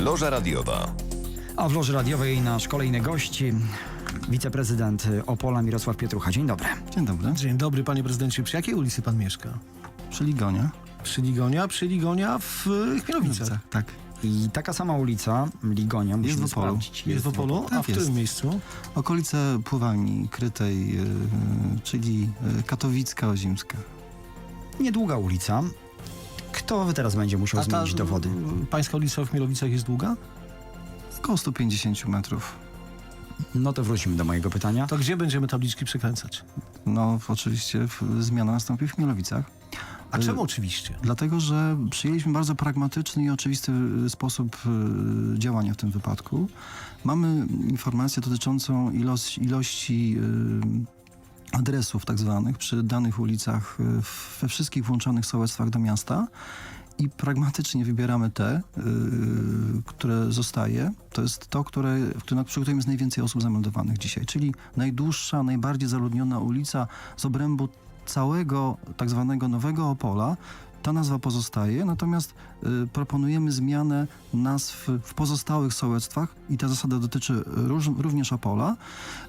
Loża radiowa. A w loży radiowej nasz kolejny gość, wiceprezydent Opola Mirosław Pietrucha. Dzień dobry. Dzień dobry. Dzień dobry, panie prezydencie. Przy jakiej ulicy pan mieszka? Przy Ligonia. Przy Ligonia, przy Ligonia w Chmielowicach. Tak. I taka sama ulica, Ligonia, musimy w Opolu. sprawdzić. Jest w Opolu? Tak A w jest. którym miejscu? Okolice pływalni krytej, yy, czyli yy, katowicka, ozimska. Niedługa ulica. Kto teraz będzie musiał A ta zmienić dowody? pańska ulica w Chmielowicach jest długa? Około 150 metrów. No to wrócimy do mojego pytania. To gdzie będziemy tabliczki przekręcać? No oczywiście w, zmiana nastąpi w Chmielowicach. A Y, czemu oczywiście? Dlatego, że przyjęliśmy bardzo pragmatyczny i oczywisty y, sposób y, działania w tym wypadku. Mamy informację dotyczącą ilości, ilości y, adresów tak zwanych przy danych ulicach y, we wszystkich włączonych sołectwach do miasta i pragmatycznie wybieramy te, y, które zostaje. To jest to, które, w którym, przy którym jest najwięcej osób zameldowanych dzisiaj, czyli najdłuższa, najbardziej zaludniona ulica z obrębu całego tak zwanego Nowego Opola. Ta nazwa pozostaje, natomiast y, proponujemy zmianę nazw w pozostałych sołectwach i ta zasada dotyczy róż, również Opola,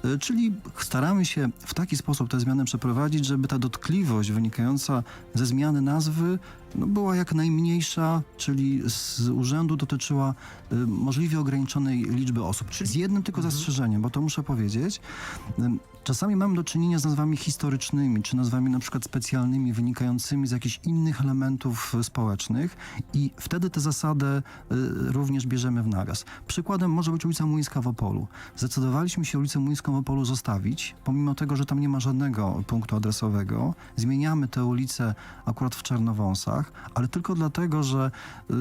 y, czyli staramy się w taki sposób tę zmianę przeprowadzić, żeby ta dotkliwość wynikająca ze zmiany nazwy no, była jak najmniejsza, czyli z urzędu dotyczyła y, możliwie ograniczonej liczby osób. Z jednym tylko zastrzeżeniem, bo to muszę powiedzieć. Ym, Czasami mamy do czynienia z nazwami historycznymi, czy nazwami na przykład specjalnymi, wynikającymi z jakichś innych elementów społecznych i wtedy tę zasadę y, również bierzemy w nawias. Przykładem może być ulica Młyńska w Opolu. Zdecydowaliśmy się ulicę Młyńską w Opolu zostawić, pomimo tego, że tam nie ma żadnego punktu adresowego. Zmieniamy tę ulicę akurat w Czarnowąsach, ale tylko dlatego, że y,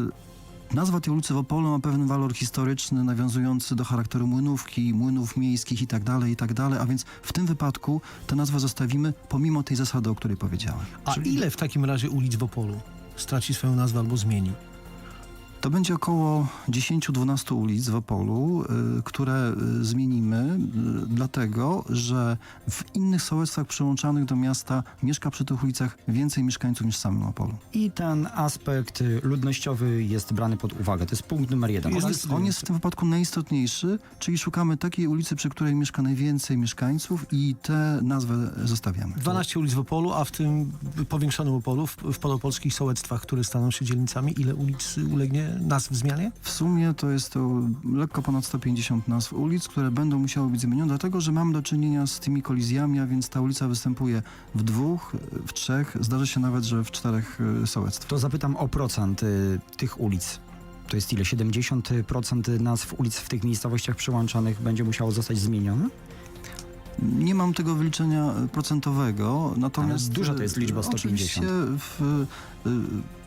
Nazwa tej ulicy w Opolu ma pewien walor historyczny, nawiązujący do charakteru młynówki, młynów miejskich itd., itd., a więc w tym wypadku tę nazwę zostawimy pomimo tej zasady, o której powiedziałem. A ile w takim razie ulic w Opolu straci swoją nazwę albo zmieni? To będzie około 10-12 ulic w Opolu, y, które y, zmienimy, y, dlatego że w innych sołectwach przyłączanych do miasta mieszka przy tych ulicach więcej mieszkańców niż w samym Opolu. I ten aspekt ludnościowy jest brany pod uwagę. To jest punkt numer jeden. Jest On jest, on jest w tym wypadku najistotniejszy, czyli szukamy takiej ulicy, przy której mieszka najwięcej mieszkańców i tę nazwę zostawiamy. 12 ulic w Opolu, a w tym powiększonym Opolu, w, w podopolskich sołectwach, które staną się dzielnicami, ile ulic ulegnie nazw zmianie? W sumie to jest to lekko ponad 150 nazw ulic, które będą musiały być zmienione, dlatego że mamy do czynienia z tymi kolizjami, a więc ta ulica występuje w dwóch, w trzech, zdarzy się nawet, że w czterech y, sołectwach. To zapytam o procent y, tych ulic. To jest ile? 70% nazw ulic w tych miejscowościach przyłączanych będzie musiało zostać zmienione? Nie mam tego wyliczenia y, procentowego, natomiast... Ale duża to jest liczba y, 150. Oczywiście w, y,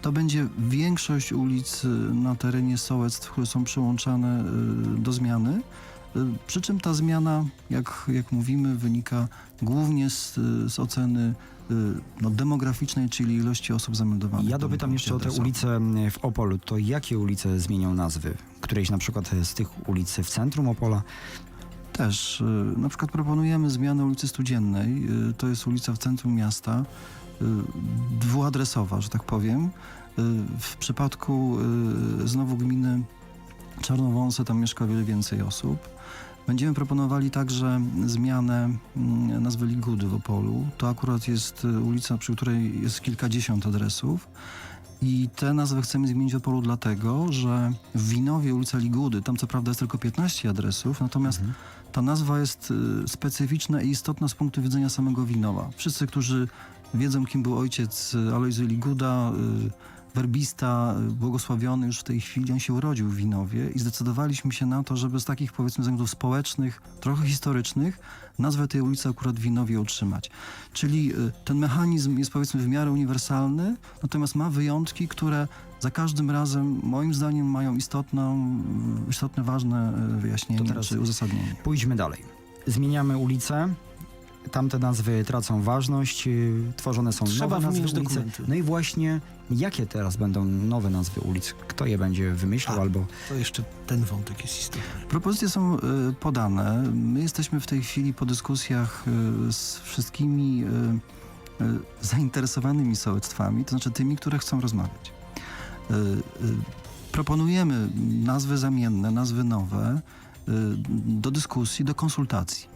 to będzie większość ulic na terenie sołectw, które są przyłączane do zmiany. Przy czym ta zmiana, jak, jak mówimy, wynika głównie z, z oceny no, demograficznej, czyli ilości osób zameldowanych. Ja do dopytam jeszcze o te ulice w Opolu. To jakie ulice zmienią nazwy? Któreś na przykład z tych ulic w centrum Opola? Też. y, Na przykład proponujemy zmianę ulicy Studziennej. y, To jest ulica w centrum miasta, y, dwuadresowa, że tak powiem. W przypadku znowu gminy Czarnowąsy tam mieszka wiele więcej osób. Będziemy proponowali także zmianę mm, nazwy Ligudy w Opolu. To akurat jest ulica, przy której jest kilkadziesiąt adresów. I te nazwy chcemy zmienić w Opolu dlatego, że w Winowie ulica Ligudy, tam co prawda jest tylko 15 adresów, natomiast ta nazwa jest y, specyficzna i istotna z punktu widzenia samego Winowa. Wszyscy, którzy wiedzą, kim był ojciec y, Alojzy Liguda, y, werbista, y, błogosławiony już w tej chwili, on się urodził w Winowie i zdecydowaliśmy się na to, żeby z takich powiedzmy względów społecznych, trochę historycznych, nazwę tej ulicy akurat w Winowie utrzymać. Czyli y, ten mechanizm jest powiedzmy w miarę uniwersalny, natomiast ma wyjątki, które za każdym razem moim zdaniem mają istotną, istotne, ważne y, wyjaśnienie To teraz- czy uzasadnienie. Pójdźmy dalej. Zmieniamy ulice. Tamte nazwy tracą ważność, yy, tworzone są Trzeba nowe nazwy wymienić ulicy. dokumenty. No i właśnie, jakie teraz będą nowe nazwy ulic? Kto je będzie wymyślał A. albo... To jeszcze ten wątek jest istotny. Propozycje są y, podane. My jesteśmy w tej chwili po dyskusjach y, z wszystkimi y, y, zainteresowanymi sołectwami, to znaczy tymi, które chcą rozmawiać. Y, y, proponujemy nazwy zamienne, nazwy nowe y, do dyskusji, do konsultacji.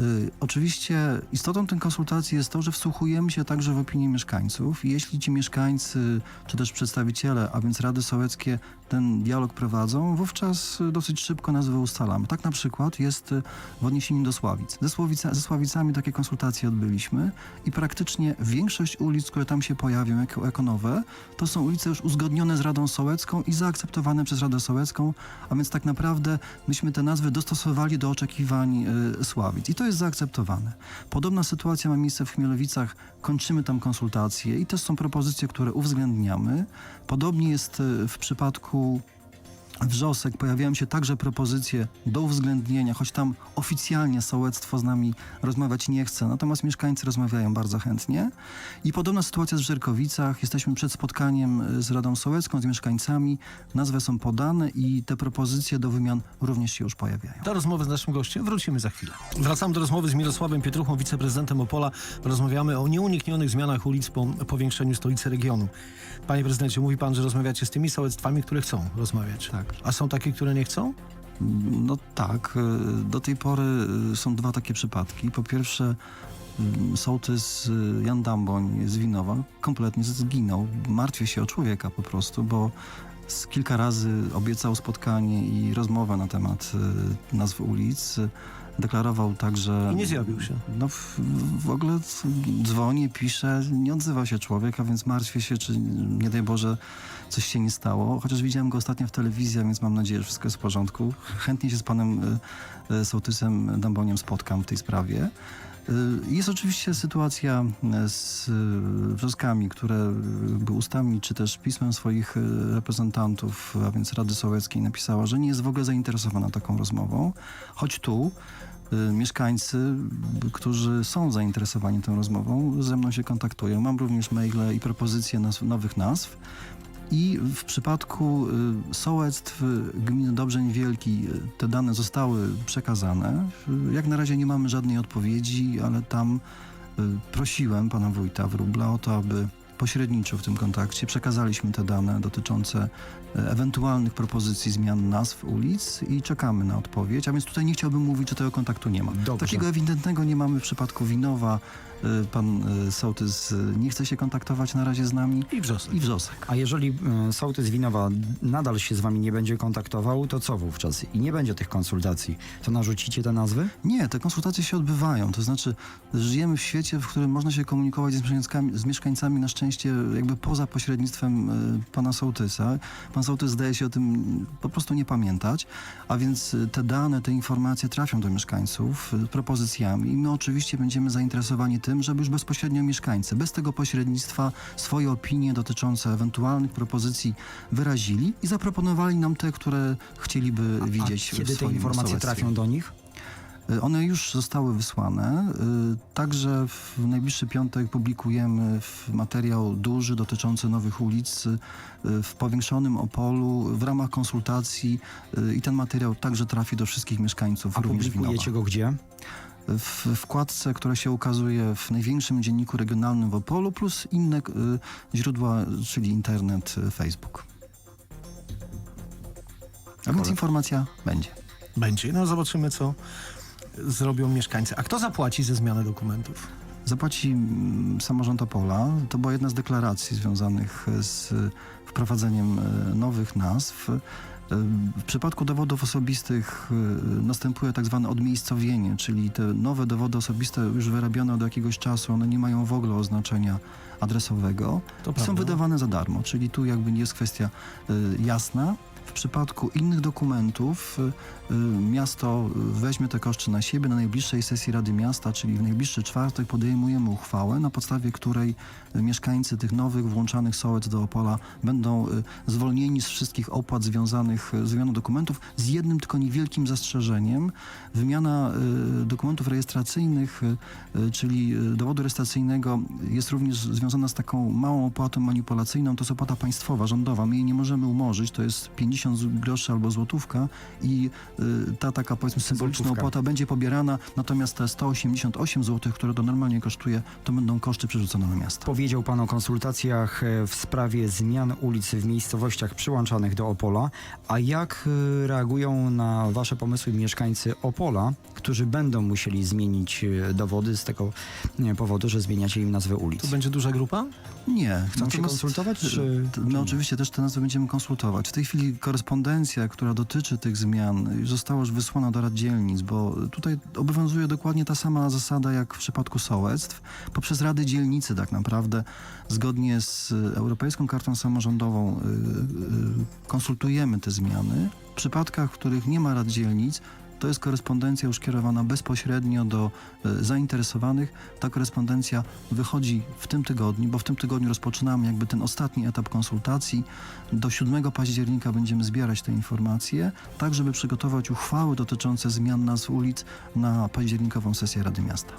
Y, Oczywiście istotą tej konsultacji jest to, że wsłuchujemy się także w opinię mieszkańców. I jeśli ci mieszkańcy, czy też przedstawiciele, a więc Rady Sołeckie ten dialog prowadzą, wówczas y, dosyć szybko nazwy ustalamy. Tak na przykład jest y, w odniesieniu do Sławic. Ze, ze Sławicami takie konsultacje odbyliśmy i praktycznie większość ulic, które tam się pojawią jako, jako nowe, to są ulice już uzgodnione z Radą Sołecką i zaakceptowane przez Radę Sołecką, a więc tak naprawdę myśmy te nazwy dostosowali do oczekiwań y, Sławic i to jest zaakceptowane. Podobna sytuacja ma miejsce w Chmielowicach, kończymy tam konsultacje i to są propozycje, które uwzględniamy. Podobnie jest y, w przypadku to Wrzosek pojawiają się także propozycje do uwzględnienia, choć tam oficjalnie sołectwo z nami rozmawiać nie chce, natomiast mieszkańcy rozmawiają bardzo chętnie. I podobna sytuacja w Żerkowicach. Jesteśmy przed spotkaniem z Radą Sołecką, z mieszkańcami. Nazwy są podane i te propozycje do wymian również się już pojawiają. Do rozmowy z naszym gościem wrócimy za chwilę. Wracamy do rozmowy z Mirosławem Pietruchą, wiceprezydentem Opola. Rozmawiamy o nieuniknionych zmianach ulic po powiększeniu stolicy regionu. Panie prezydencie, mówi pan, że rozmawiacie z tymi sołectwami, które chcą rozmawiać. Tak. A są takie, które nie chcą? No tak, do tej pory y, są dwa takie przypadki. Po pierwsze, y, sołtys Jan Damboń z Winowa kompletnie zginął. Martwię się o człowieka po prostu, bo kilka razy obiecał spotkanie i rozmowę na temat y, nazw ulic. Deklarował także... I nie zjawił się. No w, w ogóle dzwoni, pisze, nie odzywa się człowiek, a więc martwię się, czy nie daj Boże coś się nie stało. Chociaż widziałem go ostatnio w telewizji, a więc mam nadzieję, że wszystko jest w porządku. Chętnie się z panem y, y, sołtysem Damboniem spotkam w tej sprawie. Y, Jest oczywiście sytuacja y, z y, wrzoskami, które ustami czy też pismem swoich reprezentantów, a więc Rady Sołeckiej napisała, że nie jest w ogóle zainteresowana taką rozmową, choć tu mieszkańcy, którzy są zainteresowani tą rozmową, ze mną się kontaktują. Mam również maile i propozycje nazw, nowych nazw. I w przypadku y, sołectw gminy Dobrzeń Wielki y, te dane zostały przekazane. Jak na razie nie mamy żadnej odpowiedzi, ale tam y, prosiłem pana wójta Wróbla o to, aby pośredniczył w tym kontakcie. Przekazaliśmy te dane dotyczące ewentualnych propozycji zmian nazw ulic i czekamy na odpowiedź. A więc tutaj nie chciałbym mówić, że tego kontaktu nie ma. Dobrze. Takiego ewidentnego nie mamy w przypadku Winowa. Y, Pan y, sołtys y, nie chce się kontaktować na razie z nami. I wrzosek. I Wrzosek. A jeżeli sołtys Winowa nadal się z wami nie będzie kontaktował, to co wówczas? I nie będzie tych konsultacji. To narzucicie te nazwy? Nie, te konsultacje się odbywają. To znaczy, żyjemy w świecie, w którym można się komunikować z mieszkańcami, z mieszkańcami na szczęście jakby poza pośrednictwem pana sołtysa. Pan sołtys zdaje się o tym po prostu nie pamiętać, a więc te dane, te informacje trafią do mieszkańców y, propozycjami i my oczywiście będziemy zainteresowani tym, żeby już bezpośrednio mieszkańcy, bez tego pośrednictwa, swoje opinie dotyczące ewentualnych propozycji wyrazili i zaproponowali nam te, które chcieliby widzieć A kiedy te informacje trafią do nich? Y, One już zostały wysłane. y, Także w najbliższy piątek publikujemy materiał duży dotyczący nowych ulic y, w powiększonym Opolu w ramach konsultacji i ten materiał także trafi do wszystkich mieszkańców A również Winowa. publikujecie go gdzie? W wkładce, która się ukazuje w największym dzienniku regionalnym w Opolu plus inne y, źródła, czyli internet, y, Facebook. A więc informacja będzie. Będzie. No zobaczymy, co zrobią mieszkańcy. A kto zapłaci ze zmiany dokumentów? Zapłaci mm, samorząd Opola. To była jedna z deklaracji związanych z wprowadzeniem e, nowych nazw. E, W przypadku dowodów osobistych e, następuje tak zwane odmiejscowienie, czyli te nowe dowody osobiste już wyrabione od jakiegoś czasu, one nie mają w ogóle oznaczenia adresowego To są prawda. wydawane za darmo, czyli tu jakby nie jest kwestia y, jasna. W przypadku innych dokumentów y, y, miasto weźmie te koszty na siebie. Na najbliższej sesji Rady Miasta, czyli w najbliższy czwartek podejmujemy uchwałę, na podstawie której y, mieszkańcy tych nowych włączanych sołec do Opola będą zwolnieni z wszystkich opłat związanych z wymianą dokumentów, z jednym tylko niewielkim zastrzeżeniem. Wymiana dokumentów rejestracyjnych, czyli dowodu rejestracyjnego jest również związana z taką małą opłatą manipulacyjną. To jest opłata państwowa, rządowa. My jej nie możemy umorzyć. To jest 50 50 groszy albo złotówka i y, ta taka powiedzmy symboliczna Złotówka. opłata będzie pobierana, natomiast te 188 zł, które to normalnie kosztuje, to będą koszty przerzucone na miasto. Powiedział Pan o konsultacjach e, w sprawie zmian ulic w miejscowościach przyłączanych do Opola. A jak e, reagują na Wasze pomysły mieszkańcy Opola, którzy będą musieli zmienić e, dowody z tego e, powodu, że zmieniacie im nazwę ulic? Tu będzie duża grupa? Nie. Chcą się natomiast- konsultować? Czy, T- czy My nie? oczywiście też te nazwy będziemy konsultować. W tej chwili korespondencja, która dotyczy tych zmian, została już wysłana do rad dzielnic, bo tutaj obowiązuje dokładnie ta sama zasada jak w przypadku sołectw. Poprzez rady dzielnicy tak naprawdę, zgodnie z Europejską Kartą Samorządową, y, y, konsultujemy te zmiany. W przypadkach, w których nie ma rad dzielnic, to jest korespondencja już kierowana bezpośrednio do y, zainteresowanych. Ta korespondencja wychodzi w tym tygodniu, bo w tym tygodniu rozpoczynamy jakby ten ostatni etap konsultacji. Do 7 października będziemy zbierać te informacje, tak żeby przygotować uchwały dotyczące zmian nazw ulic na październikową sesję Rady Miasta.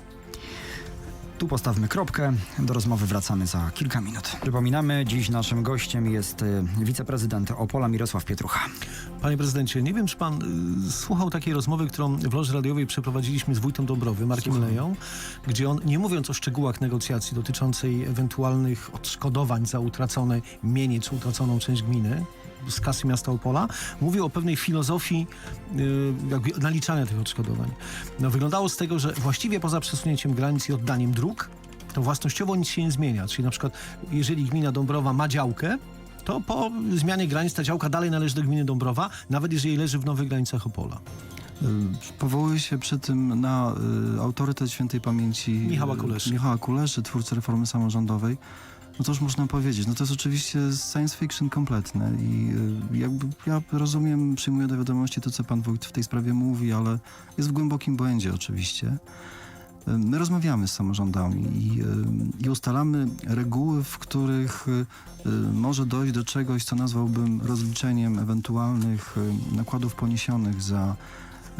Tu postawmy kropkę. Do rozmowy wracamy za kilka minut. Przypominamy, dziś naszym gościem jest e, wiceprezydent Opola Mirosław Pietrucha. Panie prezydencie, nie wiem, czy pan y, słuchał takiej rozmowy, którą w Loży Radiowej przeprowadziliśmy z wójtem Dąbrowy, Markiem Słucham. Leją, gdzie on, nie mówiąc o szczegółach negocjacji dotyczącej ewentualnych odszkodowań za utracone mienie czy utraconą część gminy z kasy miasta Opola, mówił o pewnej filozofii y, jakby naliczania tych odszkodowań. No, wyglądało z tego, że właściwie poza przesunięciem granic i oddaniem dróg, to własnościowo nic się nie zmienia. Czyli na przykład, jeżeli gmina Dąbrowa ma działkę, to po zmianie granic ta działka dalej należy do gminy Dąbrowa, nawet jeżeli leży w nowych granicach Opola. Y, Powołuję się przy tym na y, autorytet świętej pamięci Michała Kuleszy. Michała Kuleszy, twórcy reformy samorządowej. No to już można powiedzieć, no to jest oczywiście science fiction kompletne i y, jakby ja rozumiem, przyjmuję do wiadomości to, co pan wójt w tej sprawie mówi, ale jest w głębokim błędzie oczywiście. Y, My rozmawiamy z samorządami i, y, i ustalamy reguły, w których może dojść do czegoś, co nazwałbym rozliczeniem ewentualnych nakładów poniesionych za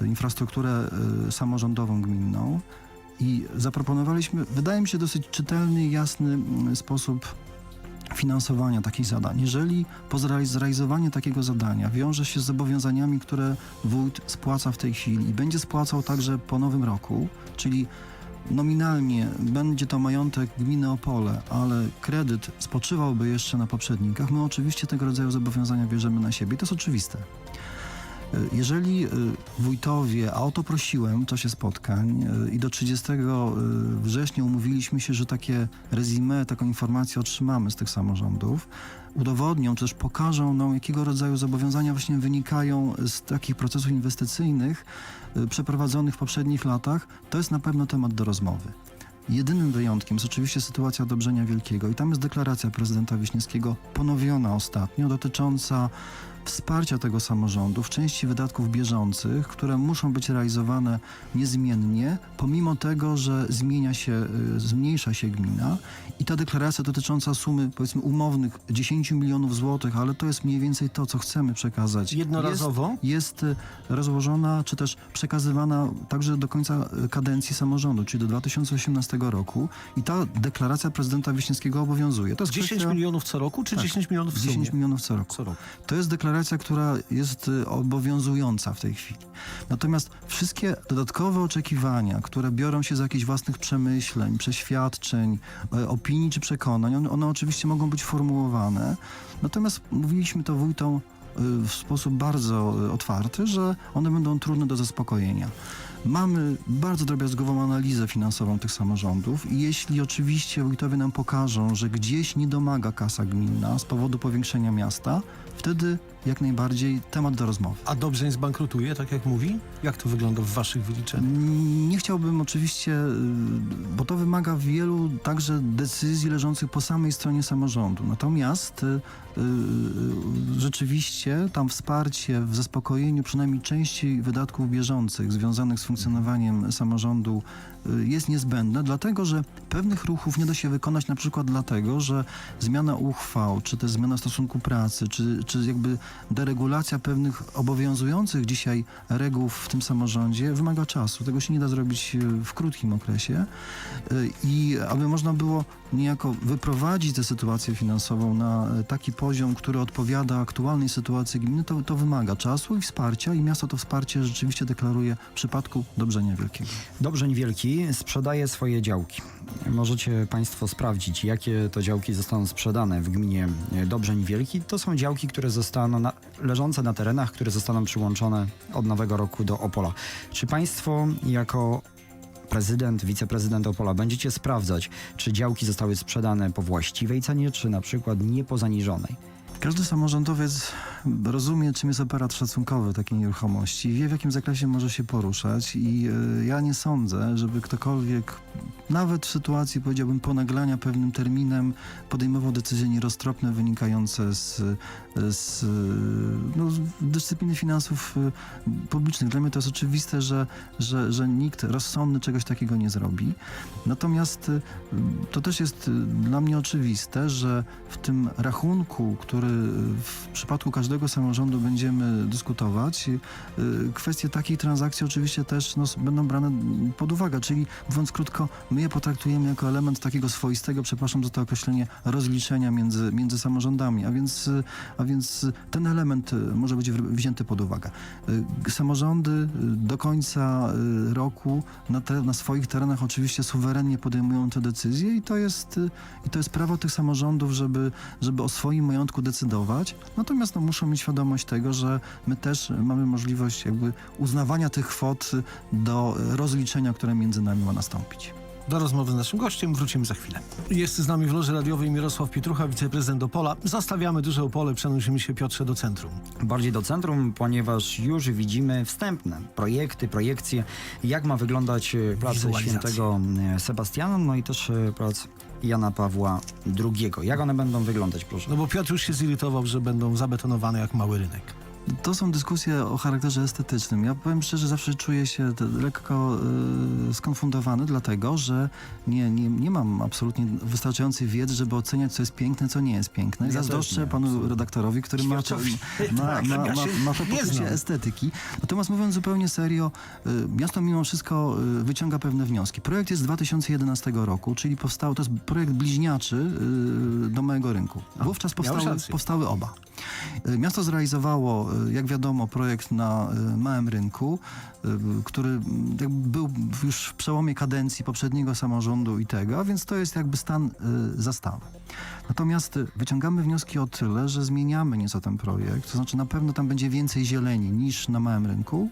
infrastrukturę samorządową gminną. I zaproponowaliśmy, wydaje mi się, dosyć czytelny i jasny mm, sposób finansowania takich zadań. Jeżeli po zrealiz- zrealizowanie takiego zadania wiąże się z zobowiązaniami, które wójt spłaca w tej chwili i będzie spłacał także po nowym roku, czyli nominalnie będzie to majątek gminy Opole, ale kredyt spoczywałby jeszcze na poprzednikach, my oczywiście tego rodzaju zobowiązania bierzemy na siebie to jest oczywiste. Y, Jeżeli y, wójtowie, a o to prosiłem w czasie spotkań y, i do 30 września umówiliśmy się, że takie rezime, taką informację otrzymamy z tych samorządów, udowodnią, czy też pokażą nam, jakiego rodzaju zobowiązania właśnie wynikają z takich procesów inwestycyjnych przeprowadzonych w poprzednich latach, to jest na pewno temat do rozmowy. Jedynym wyjątkiem jest oczywiście sytuacja Dobrzenia Wielkiego i tam jest deklaracja prezydenta Wiśniewskiego ponowiona ostatnio dotycząca wsparcia tego samorządu w części wydatków bieżących, które muszą być realizowane niezmiennie, pomimo tego, że zmienia się, y, zmniejsza się gmina i ta deklaracja dotycząca sumy powiedzmy umownych 10 milionów złotych, ale to jest mniej więcej to, co chcemy przekazać. Jednorazowo? Jest, jest y, rozłożona, czy też przekazywana także do końca y, kadencji samorządu, czyli do 2018 roku i ta deklaracja prezydenta Wiśniewskiego obowiązuje. To jest 10 kwestia- milionów co roku, czy Tak, 10 milionów w sumie? 10 milionów co roku. co roku. To jest deklaracja, która jest y, obowiązująca w tej chwili. Natomiast wszystkie dodatkowe oczekiwania, które biorą się z jakichś własnych przemyśleń, przeświadczeń, e, opinii czy przekonań, one, one oczywiście mogą być formułowane. Natomiast mówiliśmy to wójtom y, w sposób bardzo y, otwarty, że one będą trudne do zaspokojenia. Mamy bardzo drobiazgową analizę finansową tych samorządów i jeśli oczywiście wójtowie nam pokażą, że gdzieś nie domaga kasa gminna z powodu powiększenia miasta, wtedy jak najbardziej temat do rozmowy. A Dobrzeń zbankrutuje, tak jak mówi? Jak to wygląda w waszych wyliczeniach? Nie chciałbym oczywiście, bo to wymaga wielu także decyzji leżących po samej stronie samorządu. Natomiast y, y, rzeczywiście tam wsparcie w zaspokojeniu przynajmniej części wydatków bieżących związanych z funkcjonowaniem samorządu jest niezbędne, dlatego że pewnych ruchów nie da się wykonać na przykład dlatego, że zmiana uchwał, czy też zmiana stosunku pracy, czy, czy jakby deregulacja pewnych obowiązujących dzisiaj reguł w tym samorządzie wymaga czasu. Tego się nie da zrobić y, w krótkim okresie. Y, I aby można było niejako wyprowadzić tę sytuację finansową na y, taki poziom, który odpowiada aktualnej sytuacji gminy, to, to wymaga czasu i wsparcia i miasto to wsparcie rzeczywiście deklaruje w przypadku Dobrzenia Wielkiego. Dobrzeń Wielki sprzedaje swoje działki. Możecie Państwo sprawdzić, jakie to działki zostaną sprzedane w gminie Dobrzeń Wielki. To są działki, które zostaną na, leżące na terenach, które zostaną przyłączone od nowego roku do Opola. Czy Państwo jako prezydent, wiceprezydent Opola będziecie sprawdzać, czy działki zostały sprzedane po właściwej cenie, czy na przykład nie po zaniżonej? Każdy samorządowiec rozumie, czym jest operat szacunkowy takiej nieruchomości, wie w jakim zakresie może się poruszać i y, ja nie sądzę, żeby ktokolwiek, nawet w sytuacji powiedziałbym ponaglania pewnym terminem, podejmował decyzje nieroztropne wynikające z, z, no, dyscypliny finansów y, publicznych. Dla mnie to jest oczywiste, że, że, że nikt rozsądny czegoś takiego nie zrobi. Natomiast y, to też jest y, dla mnie oczywiste, że w tym rachunku, który w przypadku każdego samorządu będziemy dyskutować, kwestie takiej transakcji oczywiście też no, będą brane pod uwagę. Czyli mówiąc krótko, my je potraktujemy jako element takiego swoistego, przepraszam za to określenie, rozliczenia między, między samorządami. A więc, a więc ten element y, może być wzięty pod uwagę. Y, Samorządy y, do końca roku na, te, na swoich terenach oczywiście suwerennie podejmują te decyzje i to jest, i to jest prawo tych samorządów, żeby, żeby o swoim majątku decydować. Natomiast no, muszą mieć świadomość tego, że my też mamy możliwość jakby uznawania tych kwot do rozliczenia, które między nami ma nastąpić. Do rozmowy z naszym gościem wrócimy za chwilę. Jest z nami w loży radiowej Mirosław Pietrucha, wiceprezydent Opola. Zostawiamy duże Opole, przenosimy się Piotrze do centrum. bardziej do centrum, ponieważ już widzimy wstępne projekty, projekcje, jak ma wyglądać e, plac świętego e, Sebastiana, no i też e, plac Jana Pawła II. Jak one będą wyglądać, proszę? No bo Piotr już się zirytował, że będą zabetonowane jak mały rynek. To są dyskusje o charakterze estetycznym. Ja powiem szczerze, zawsze czuję się lekko y, skonfundowany, dlatego że nie, nie, nie mam absolutnie wystarczającej wiedzy, żeby oceniać, co jest piękne, co nie jest piękne. Ja Zazdroszczę nie, panu absolutnie. redaktorowi, który ma, ma, Tak, ma, ma, ma to poczucie estetyki. Natomiast mówiąc zupełnie serio, y, miasto mimo wszystko y, wyciąga pewne wnioski. Projekt jest z 2011 roku, czyli powstał, to jest projekt bliźniaczy y, do małego rynku. Wówczas powstały, powstały oba. Miasto zrealizowało, jak wiadomo, projekt na y, małym rynku, który mm, jakby był już w przełomie kadencji poprzedniego samorządu i tego, a więc to jest jakby stan y, zastawy. Natomiast y, wyciągamy wnioski o tyle, że zmieniamy nieco ten projekt, to znaczy na pewno tam będzie więcej zieleni niż na małym rynku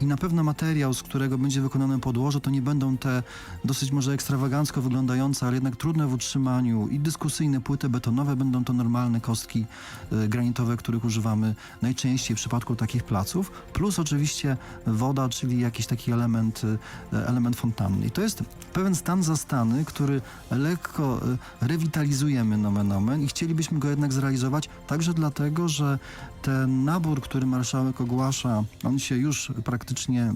i na pewno materiał, z którego będzie wykonane podłoże, to nie będą te dosyć może ekstrawagancko wyglądające, ale jednak trudne w utrzymaniu i dyskusyjne płyty betonowe, będą to normalne kostki y, granitowe, których używamy najczęściej w przypadku takich placów, plus oczywiście woda, czyli jakiś taki element, y, element fontanny. I to jest pewien stan zastany, który lekko y, rewitalizujemy nomen omen i chcielibyśmy go jednak zrealizować także dlatego, że ten nabór, który marszałek ogłasza, on się już praktycznie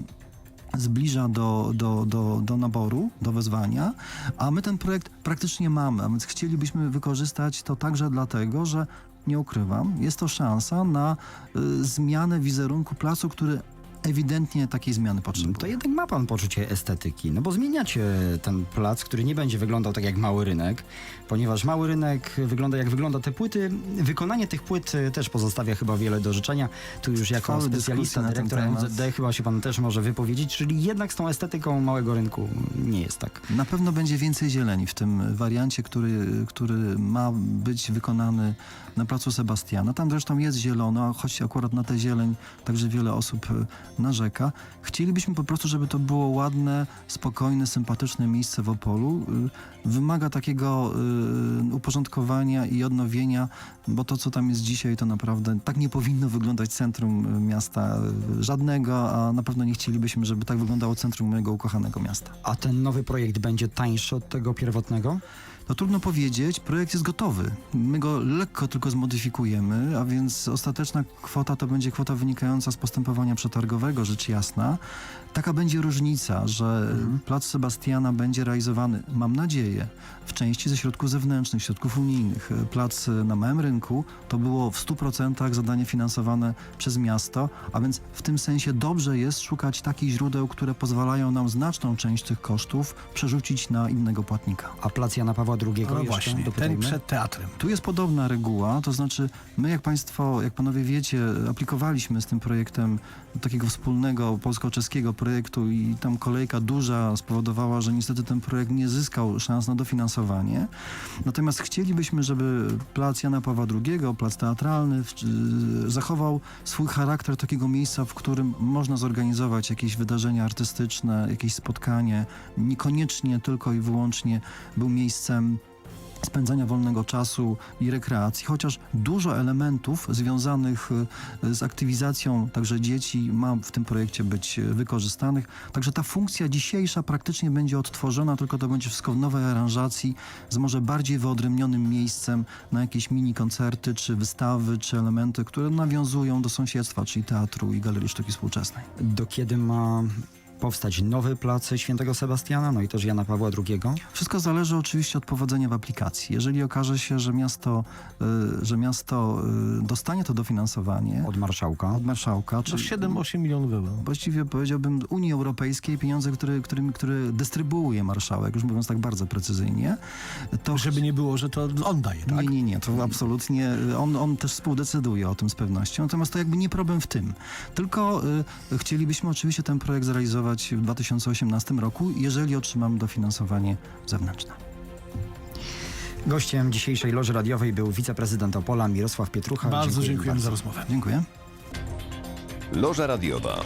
zbliża do, do, do, do naboru, do wezwania, a my ten projekt praktycznie mamy, a więc chcielibyśmy wykorzystać to także dlatego, że nie ukrywam, jest to szansa na y, zmianę wizerunku placu, który ewidentnie takiej zmiany potrzebuje. To jednak ma pan poczucie estetyki, no bo zmieniacie ten plac, który nie będzie wyglądał tak jak mały rynek, ponieważ mały rynek wygląda jak wygląda te płyty. Wykonanie tych płyt e, też pozostawia chyba wiele do życzenia. Tu już jako Trwały specjalista, dyrektor. MZD chyba się pan też może wypowiedzieć, czyli jednak z tą estetyką małego rynku nie jest tak. Na pewno będzie więcej zieleni w tym wariancie, który, który ma być wykonany na placu Sebastiana. Tam zresztą jest zielono, choć akurat na tę zieleń także wiele osób e, narzeka. Chcielibyśmy po prostu, żeby to było ładne, spokojne, sympatyczne miejsce w Opolu. Y, Wymaga takiego y, uporządkowania i odnowienia, bo to, co tam jest dzisiaj, to naprawdę tak nie powinno wyglądać centrum y, miasta żadnego, a na pewno nie chcielibyśmy, żeby tak wyglądało centrum mojego ukochanego miasta. A ten nowy projekt będzie tańszy od tego pierwotnego? To trudno powiedzieć, projekt jest gotowy. My go lekko tylko zmodyfikujemy, a więc ostateczna kwota to będzie kwota wynikająca z postępowania przetargowego, rzecz jasna. Taka będzie różnica, że plac Sebastiana będzie realizowany, mam nadzieję, w części ze środków zewnętrznych, środków unijnych. Plac na małym rynku to było w 100% zadanie finansowane przez miasto, a więc w tym sensie dobrze jest szukać takich źródeł, które pozwalają nam znaczną część tych kosztów przerzucić na innego płatnika. A plac Jana Pawła II No właśnie, ten przed teatrem. Tu jest podobna reguła, to znaczy my, jak Państwo, jak Panowie wiecie, aplikowaliśmy z tym projektem takiego wspólnego polsko-czeskiego projektu i tam kolejka duża spowodowała, że niestety ten projekt nie zyskał szans na dofinansowanie. Natomiast chcielibyśmy, żeby plac Jana Pawła II, plac teatralny y, zachował swój charakter takiego miejsca, w którym można zorganizować jakieś wydarzenia artystyczne, jakieś spotkanie, niekoniecznie tylko i wyłącznie był miejscem spędzania wolnego czasu i rekreacji, chociaż dużo elementów związanych y, z aktywizacją także dzieci ma w tym projekcie być y, wykorzystanych. Także ta funkcja dzisiejsza praktycznie będzie odtworzona, tylko to będzie wszystko w nowej aranżacji, z może bardziej wyodrębnionym miejscem na jakieś mini koncerty, czy wystawy, czy elementy, które nawiązują do sąsiedztwa, czyli teatru i galerii sztuki współczesnej. Do kiedy ma powstać nowy plac Świętego Sebastiana, no i też Jana Pawła II? Wszystko zależy oczywiście od powodzenia w aplikacji. Jeżeli okaże się, że miasto, y, że miasto y, dostanie to dofinansowanie Od marszałka. od marszałka, To czy 7-8 milionów euro. właściwie powiedziałbym Unii Europejskiej, pieniądze, które, którymi, które dystrybuuje marszałek, już mówiąc tak bardzo precyzyjnie, to Żeby nie było, że to on daje, tak? Nie, nie, nie, to absolutnie. On, on też współdecyduje o tym z pewnością. Natomiast to jakby nie problem w tym. Tylko y, chcielibyśmy oczywiście ten projekt zrealizować w 2018 roku, jeżeli otrzymamy dofinansowanie zewnętrzne. Gościem dzisiejszej loży radiowej był wiceprezydent Opola Mirosław Pietrucha. Bardzo Dziękuję dziękujemy bardzo. za rozmowę. Dziękuję. Loża radiowa.